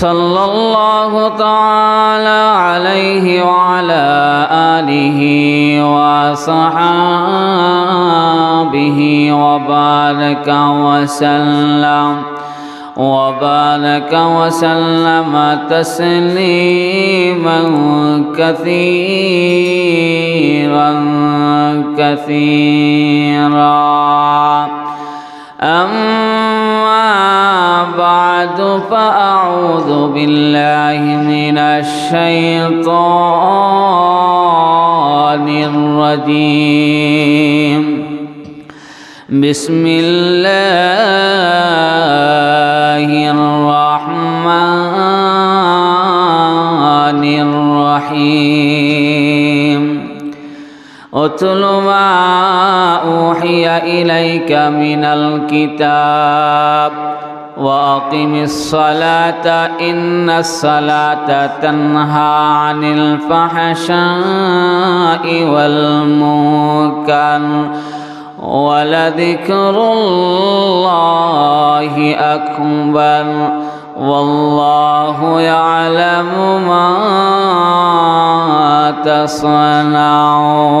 صلى الله تعالى عليه وعلى آله وصحابه وبارك وسلم وبارك وسلم تسليما كثيرا كثيرا. أما بعد فأعوذ بالله من الشيطان الرجيم. بسم الله الرحمن الرحيم. اتل ما أوحي إليك من الكتاب. وأقم الصلاة إن الصلاة تنهى عن الفحشاء والمنكر ولذكر الله أكبر والله يعلم ما تصنعون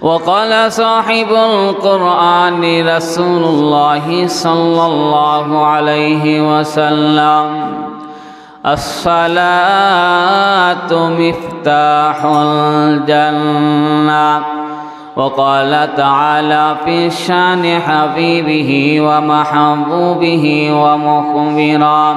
وقال صاحب القرآن رسول الله صلى الله عليه وسلم الصلاة مفتاح الجنة. وقال تعالى في شان حبيبه ومحبوبه ومخبرا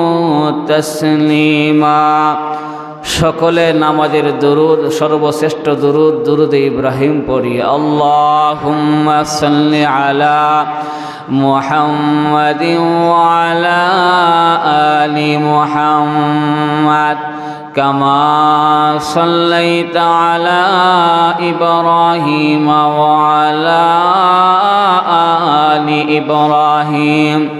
تسليما সকলে নামাজের দুরুদ সর্বশ্রেষ্ঠ দুরুদ দুরুদ ইব্রাহিম পড়ি আল্লাহুম্মা সাল্লি আলা মুহাম্মাদিন ওয়া আলা আলি মুহাম্মাদ كما صليت على إبراهيم وعلى آل إبراهيم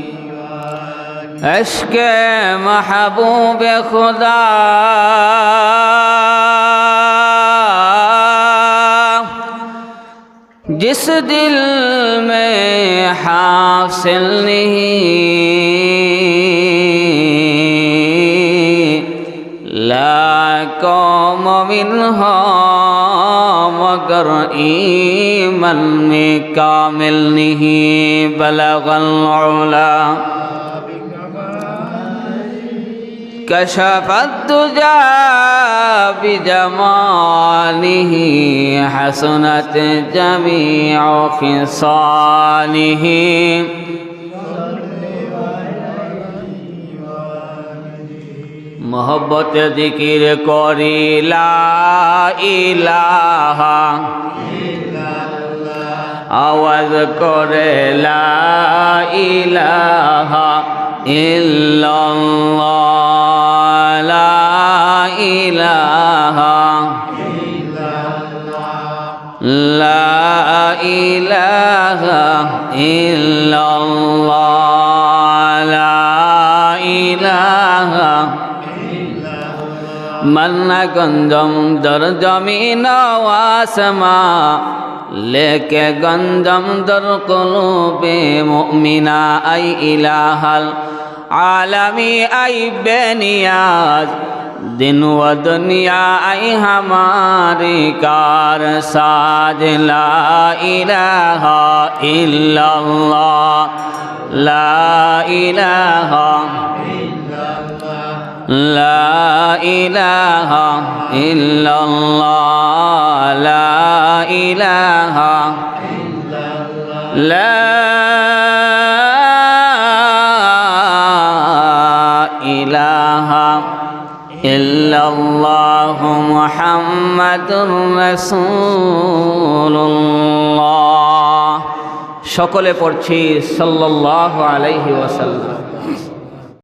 عشق محبوب خدا. جس دل میں حاصل نہیں لا قوم منها مگر ایمن میں کامل نہیں بلغ العلا۔ كشف الدجى بجماله حسنت جميع خصاله মোহব্বত জিকির করিলা ইলাহা আওয়াজ করে লা ইলাহা ইল্লাল্লাহ মন্না গঞ্জম দর জমিন আসমা লেকে গঞ্জম দর কলুবে মুমিনা, আই ইলাহাল আলামি, আই বেনিয়াজ দিন ও দুনিয়া আই হামারি কার সাজলা লা ইলাহা ইল্লাল্লাহ, লা ইলাহা লা ইলাহা ইল্লাল্লাহ, লা ইলাহা লা ইলাহা ইল্লাল্লাহ মুহাম্মাদুর রাসূলুল্লাহ। সকলে পড়ছি সাল্লাল্লাহু আলাইহি ওয়াসাল্লাম।